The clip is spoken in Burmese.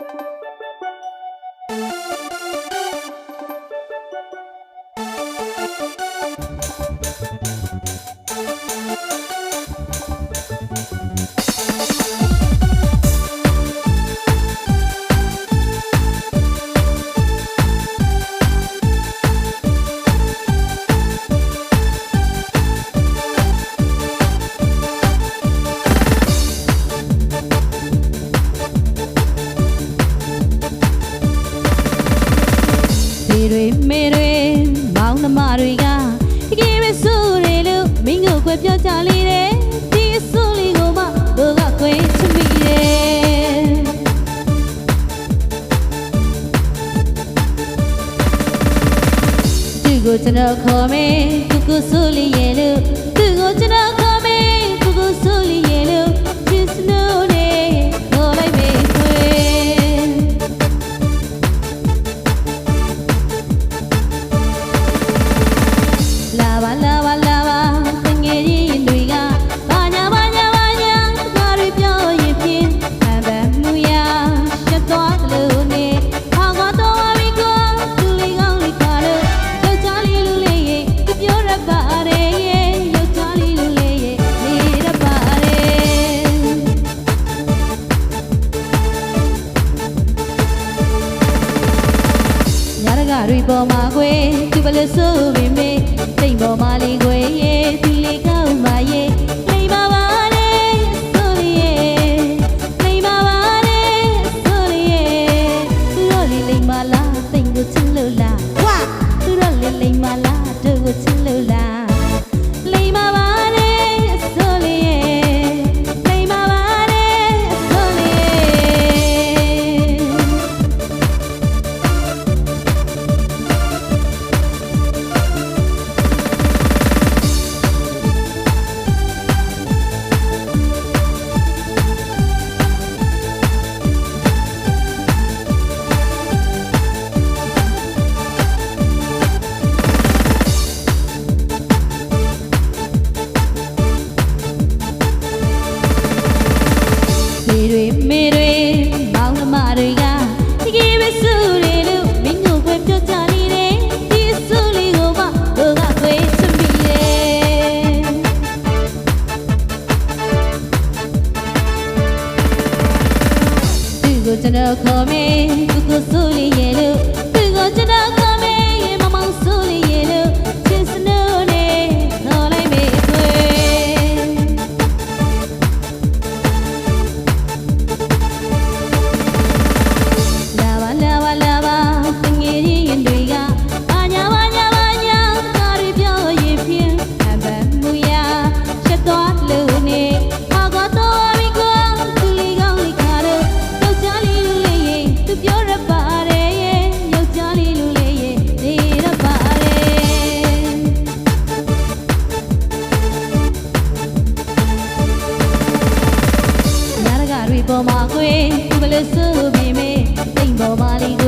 you ကိုကျွန်တော်ခေါ်မယ်ကုကုဆူလီရဲ့လို့ ငါရကတွေပေါ်မှာခွေသူဘလို့ဆိုပေမဲ့စိတ်ပေါ်မှာလေးခွေရဲ့ ကိုကျွန်တော်ခေါ်မယ်သူကိုဆိုလို့ရဲ့လို့သူကိုကျွန်တော် ပေါ်မှာခွေသူမလို့ဆိုပေမဲ့တိမ်ပေါ်မှာလေး